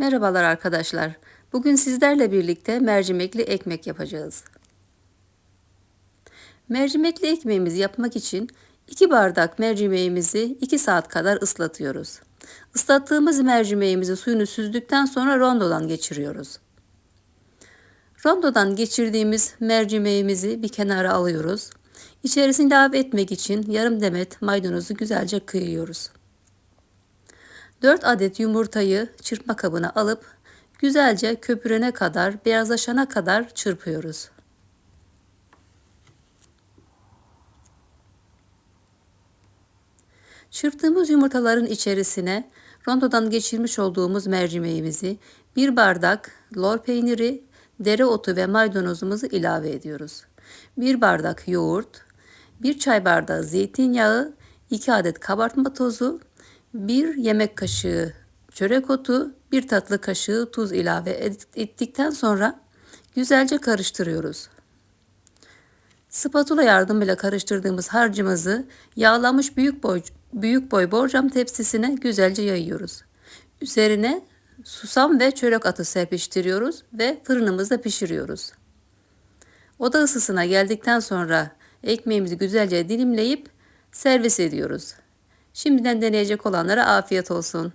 Merhabalar arkadaşlar. Bugün sizlerle birlikte mercimekli ekmek yapacağız. Mercimekli ekmeğimizi yapmak için 2 bardak mercimeğimizi 2 saat kadar ıslatıyoruz. Islattığımız mercimeğimizi suyunu süzdükten sonra rondodan geçiriyoruz. Rondodan geçirdiğimiz mercimeğimizi bir kenara alıyoruz. İçerisine ilave etmek için yarım demet maydanozu güzelce kıyıyoruz. 4 adet yumurtayı çırpma kabına alıp güzelce köpürene kadar, beyazlaşana kadar çırpıyoruz. Çırptığımız yumurtaların içerisine rondodan geçirmiş olduğumuz mercimeğimizi, bir bardak lor peyniri, dereotu ve maydanozumuzu ilave ediyoruz. Bir bardak yoğurt, bir çay bardağı zeytinyağı, 2 adet kabartma tozu, 1 yemek kaşığı çörek otu, 1 tatlı kaşığı tuz ilave ettikten sonra güzelce karıştırıyoruz. Spatula yardımıyla karıştırdığımız harcımızı yağlanmış büyük boy büyük boy borcam tepsisine güzelce yayıyoruz. Üzerine susam ve çörek atı serpiştiriyoruz ve fırınımızda pişiriyoruz. Oda ısısına geldikten sonra ekmeğimizi güzelce dilimleyip servis ediyoruz. Şimdiden deneyecek olanlara afiyet olsun.